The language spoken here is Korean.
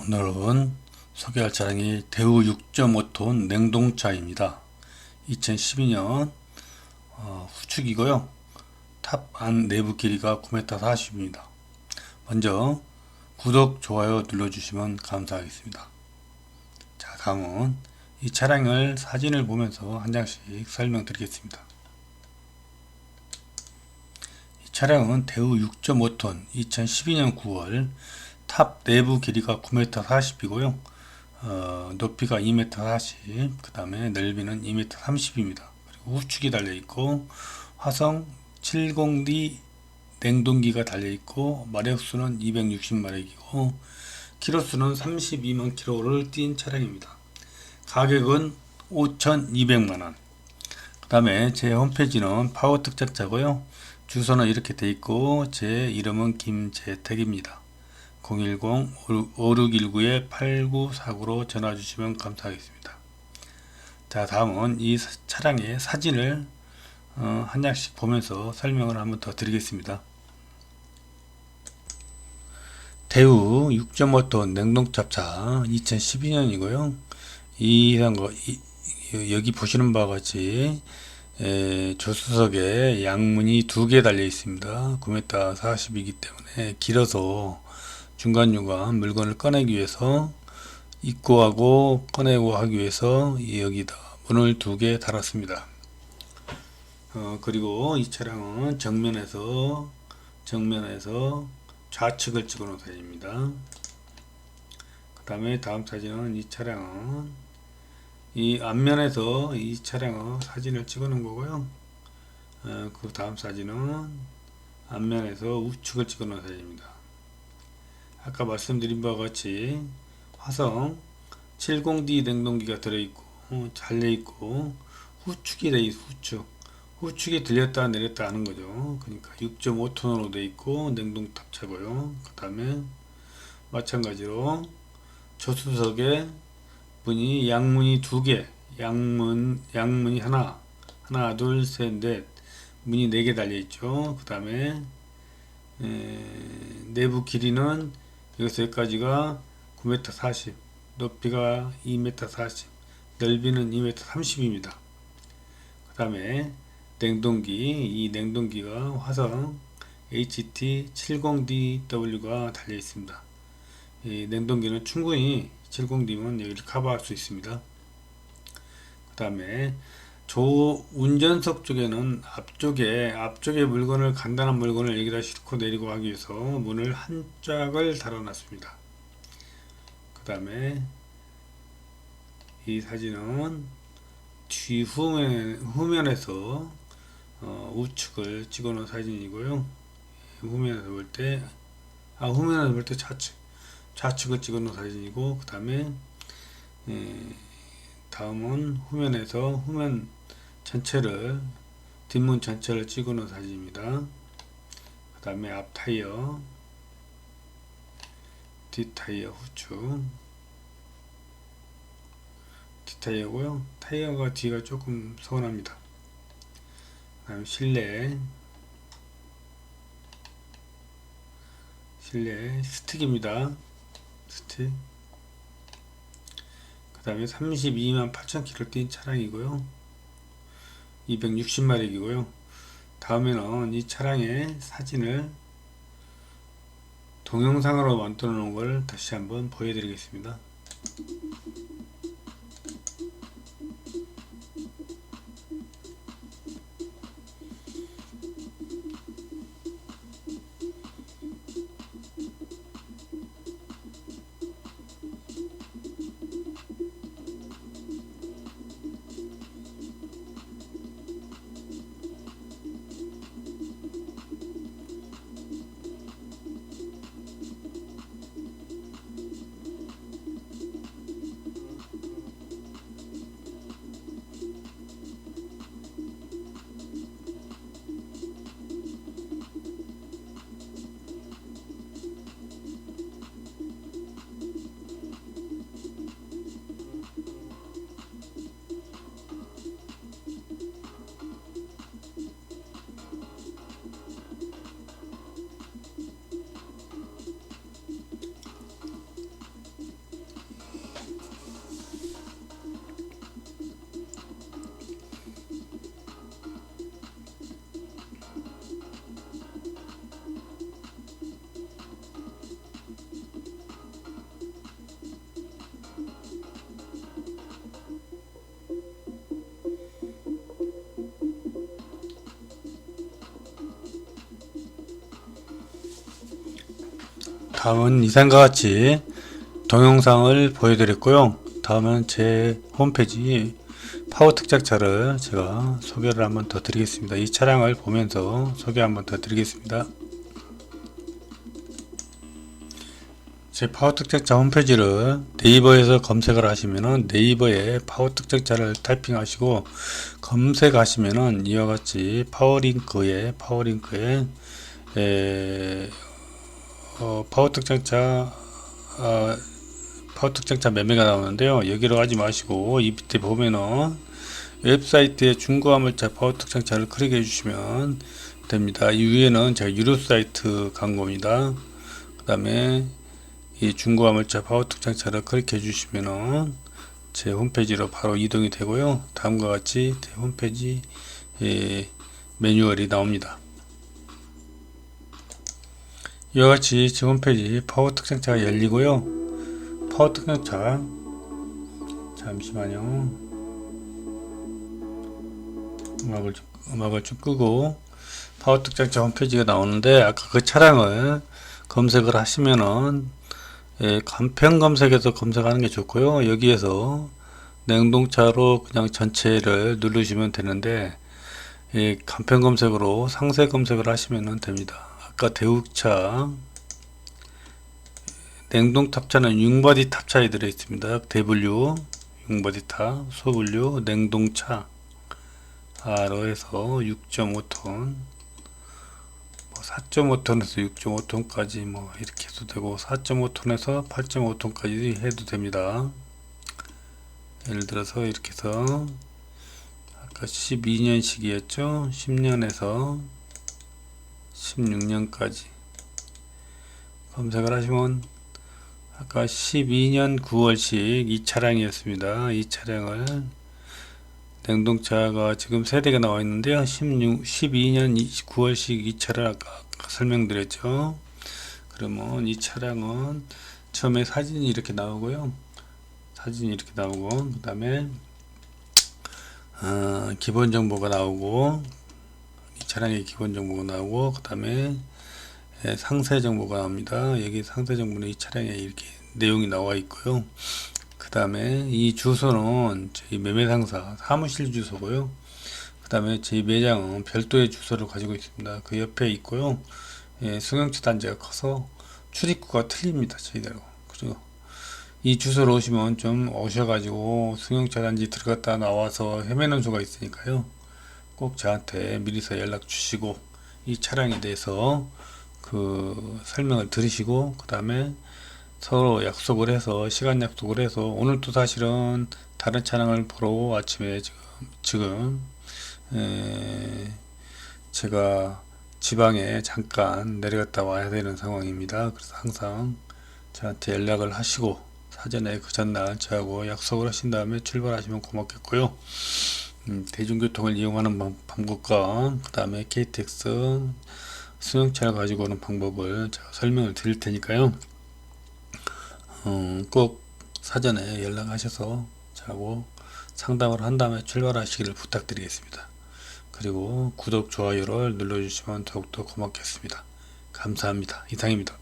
오늘은 소개할 차량이 대우 6.5톤 냉동차입니다. 2012년 어, 후축이고요. 탑 안 내부 길이가 9m 40입니다. 먼저 구독, 좋아요 눌러주시면 감사하겠습니다. 자, 다음은 이 차량을 사진을 보면서 한 장씩 설명드리겠습니다. 이 차량은 대우 6.5톤 2012년 9월 탑 내부 길이가 9m 40이고요. 어, 높이가 2m 40, 그 다음에 넓이는 2m 30입니다. 그리고 우측이 달려 있고 화성 70D 냉동기가 달려 있고 마력수는 260마력이고 키로수는 32만 킬로를 뛴 차량입니다. 가격은 5,200만 원. 그 다음에 제 홈페이지는 파워 특작자고요. 주소는 이렇게 돼 있고 제 이름은 김재택입니다. 010-5619-8949로 전화 주시면 감사하겠습니다. 자, 다음은 이 차량의 사진을 어, 한 장씩 보면서 설명을 한번 더 드리겠습니다. 대우 6.5톤 냉동탑차 2012년이고요. 이런 거 이, 여기 보시는 바와 같이 에, 조수석에 양문이 두 개 달려 있습니다. 9m 40이기 때문에 길어서 중간중간 물건을 꺼내기 위해서 입고하고 꺼내고 하기 위해서 여기다 문을 두 개 달았습니다. 어, 그리고 이 차량은 정면에서 정면에서 좌측을 찍어 놓은 사진입니다. 그 다음에 다음 사진은 이 차량은 이 앞면에서 이 차량은 사진을 찍어 놓은 거고요. 어, 그 다음 사진은 앞면에서 우측을 찍어 놓은 사진입니다. 아까 말씀드린 바와 같이 화성 70D 냉동기가 들어있고 어, 잘려있고 후축이 되어 있 후축. 후축이 들렸다 내렸다 하는 거죠. 그러니까 6.5톤으로 되어 있고 냉동 탑 차고요. 그 다음에 마찬가지로 조수석에 문이 양문이 두개 양문 양문이 하나 하나 둘셋넷 문이 네 개 달려 있죠. 그 다음에 내부 길이는 여기서 여기까지가 9m 40 높이가 2m 40 넓이는 2m 30입니다. 그 다음에 냉동기 이 냉동기가 화성 HT70DW가 달려 있습니다. 이 냉동기는 충분히 70D면 여기를 커버할 수 있습니다. 그 다음에 조 운전석 쪽에는 앞쪽에 앞쪽에 물건을 간단한 물건을 여기다 싣고 내리고 하기 위해서 문을 한 짝을 달아놨습니다. 그 다음에 이 사진은 뒤 후면, 후면에서 어, 우측을 찍어 놓은 사진이고요. 후면에서 볼 때, 아, 후면에서 볼 때 좌측, 좌측을 찍어 놓은 사진이고, 그 다음에, 다음은 후면에서 후면 전체를 뒷문 전체를 찍어 놓은 사진입니다. 그 다음에 앞 타이어 뒷 타이어 후축 뒷 타이어고요. 타이어가 뒤가 조금 서운합니다. 그 다음 실내 실내 스틱입니다. 스틱 그 다음에 32만 8천 킬로 뛴 차량이고요. 260마력이고요. 다음에는 이 차량의 사진을 동영상으로 만들어 놓은 걸 다시 한번 보여드리겠습니다. 다음은 이상과 같이 동영상을 보여드렸고요. 다음은 제 홈페이지 파워 특작차를 제가 소개를 한번 더 드리겠습니다. 이 차량을 보면서 소개 한번 더 드리겠습니다. 제 파워 특작차 홈페이지를 네이버에서 검색을 하시면은 네이버에 파워 특작차를 타이핑하시고 검색하시면은 이와 같이 파워링크에 파워링크에 에, 어, 파워 특장차 어, 파워 특장차 매매가 나오는데요. 여기로 가지 마시고 이 밑에 보면은 웹사이트에 중고 화물차 파워 특장차를 클릭해 주시면 됩니다. 이 위에는 제가 유료 사이트 광고입니다. 그 다음에 이 중고 화물차 파워 특장차를 클릭해 주시면은 제 홈페이지로 바로 이동이 되고요. 다음과 같이 제 홈페이지 예, 매뉴얼이 나옵니다. 이와 같이 제 홈페이지 파워 특장차가 열리고요. 파워 특장차 잠시만요. 음악을 좀, 음악을 좀 끄고 파워 특장차 홈페이지가 나오는데 아까 그 차량을 검색을 하시면은 예, 간편 검색에서 검색하는 게 좋고요. 여기에서 냉동차로 그냥 전체를 누르시면 되는데 예, 간편 검색으로 상세 검색을 하시면 됩니다. 아까 대우차 냉동 탑차는 6버디 탑차에 들어 있습니다. 대분류 6버디 탑, 소분류, 냉동차 R로 해서 6.5톤 4.5톤에서 6.5톤까지 뭐 이렇게 해도 되고 4.5톤에서 8.5톤까지 해도 됩니다. 예를 들어서 이렇게 해서 아까 12년식이었죠. 10년에서 16년까지 검색을 하시면 아까 12년 9월식 이 차량이었습니다. 이 차량을 냉동차가 지금 세대가 나와 있는데요. 16, 12년 9월식 이 차를 아까 설명드렸죠. 그러면 이 차량은 처음에 사진이 이렇게 나오고요. 사진이 이렇게 나오고 그 다음에 어, 기본 정보가 나오고 이 차량의 기본 정보가 나오고 그 다음에 상세 정보가 나옵니다. 여기 상세 정보는 이 차량에 이렇게 내용이 나와 있고요. 그 다음에 이 주소는 저희 매매 상사 사무실 주소고요. 그 다음에 저희 매장은 별도의 주소를 가지고 있습니다. 그 옆에 있고요. 예, 승용차 단지가 커서 출입구가 틀립니다. 저희대로. 그리고 이 주소로 오시면 좀 오셔가지고 승용차 단지 들어갔다 나와서 헤매는 수가 있으니까요. 꼭 저한테 미리서 연락 주시고 이 차량에 대해서 그 설명을 들으시고 그 다음에 서로 약속을 해서 시간 약속을 해서 오늘도 사실은 다른 차량을 보러 아침에 지금 지금 에 제가 지방에 잠깐 내려갔다 와야 되는 상황입니다. 그래서 항상 저한테 연락을 하시고 사전에 그 전날 저하고 약속을 하신 다음에 출발하시면 고맙겠고요. 음, 대중교통을 이용하는 방, 방법과 그 다음에 KTX 승용차를 가지고 오는 방법을 제가 설명을 드릴 테니까요. 음, 꼭 사전에 연락하셔서 저하고 상담을 한 다음에 출발하시기를 부탁드리겠습니다. 그리고 구독, 좋아요를 눌러주시면 더욱더 고맙겠습니다. 감사합니다. 이상입니다.